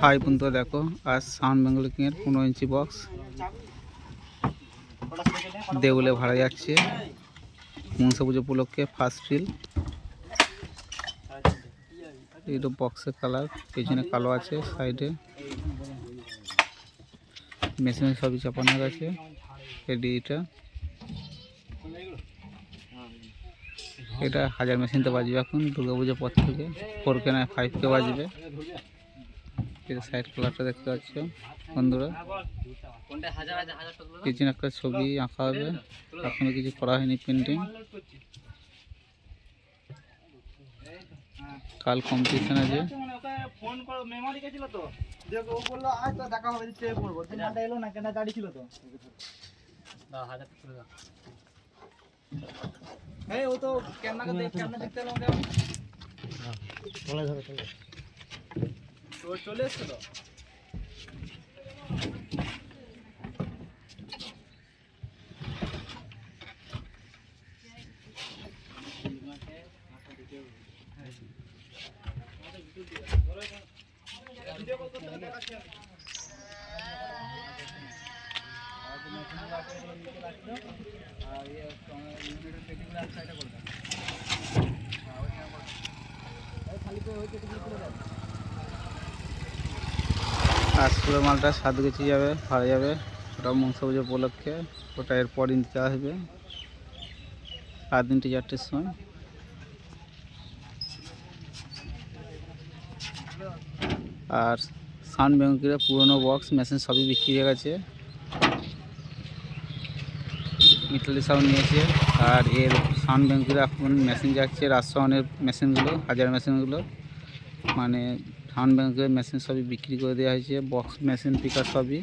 High বন্ধু দেখো, আজ সাউন্ড বেঙ্গল কিংয়ের পনেরো ইঞ্চি বক্স দেউলে ভাড়া যাচ্ছে। মনসা পুজো উপলক্ষে ফার্স্ট ফিল এইটা বক্সের কালার পেছনে কালো আছে সাইডে মেশিনে সবই চাপানো গেছে এডিটা এটা হাজার মেশিনতে বাজবে এখন দুর্গা পুজোর পর থেকে। ফোর কে না ফাইভ কে বাজবে। এটা সাইড কালারটা দেখতে পাচ্ছ বন্ধুরা। পিছনে একটা ছবি আঁকা হবে। এখনও কিছু করা হয়নি পেন্টিং কাল কম্পিটিশন আছে। দেখা হবে না কেন ছিল তো হ্যাঁ ও তো ক্যামেরা দেখ ক্যামেরা দেখতে এলো চলে ধরো চলে তো চলে এসছে তো? আজকের মালটা সাত কেজি যাবে, ভাড়া যাবে। ওটা মংসা পুজো উপলক্ষে। ওটা এরপর নিতে আসবে। রাত তিনটে চারটের সময়। আর সাউন্ড ব্যাংকের পুরনো বক্স মেশিন সবই বিক্রি হয়ে গেছে। মিটালি সাউন্ড নিয়েছে। আর এর সাউন্ড ব্যাংকের এখন মেশিন যাচ্ছে রাজসাউনের মেশিনগুলো হাজার মেশিনগুলো মানে সাউন্ড ব্যাংকের মেশিন সবই বিক্রি করে দেওয়া হয়েছে, বক্স মেশিন, পিকার সবই।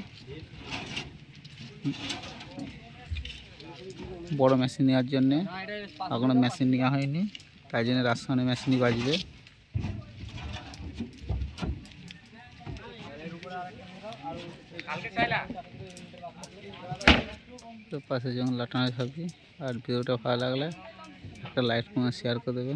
বড় মেশিন নেওয়ার জন্যে এখনও মেশিন নেওয়া হয়নি, তাই জন্য রাজস্থানের মেশিনই বাজবে। তো পাশে যেমন লাটানো থাকবে আর ভিডিওটা ভালো লাগলে একটা লাইক কমেন্ট শেয়ার করে দেবে